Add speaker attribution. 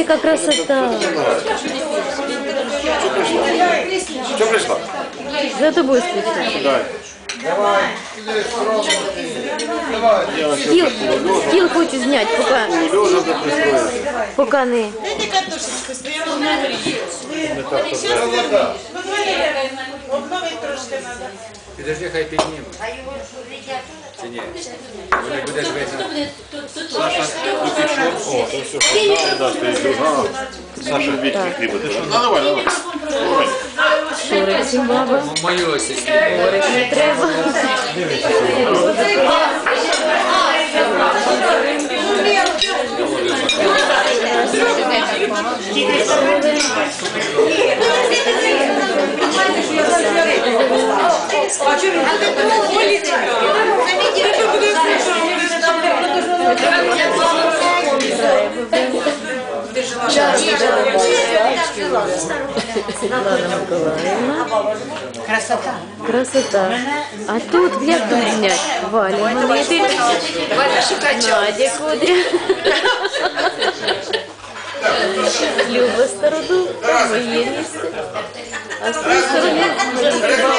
Speaker 1: яка красота.
Speaker 2: Що прийшла?
Speaker 1: За тобою спустя.
Speaker 2: Дай.
Speaker 1: Стіл, стіл хочу зняти, поки,
Speaker 2: Лежа до пристроїться.
Speaker 1: поки не.
Speaker 3: Дайте катушечку, стояла на горі.
Speaker 2: Не так то треба.
Speaker 3: Обновить трошки треба.
Speaker 4: Підожди, хай піднімуть. Чи ні? Вони буде звезти.
Speaker 2: Саша, ну пішов. О, то все, що да, стоїть друга. Саша, Вітьки хліба. Ну, давай, давай.
Speaker 1: Шурик всім баба.
Speaker 4: Мою ось сестру.
Speaker 1: Горик не треба. Світлана Миколаївна.
Speaker 3: Красота.
Speaker 1: Красота. А тут як тут зняти? Валя, монети.
Speaker 3: Валя шукачок.
Speaker 1: Надя Кудря. Люба Стародуб, там моє місце. А з тієї сторони Марійка Баб.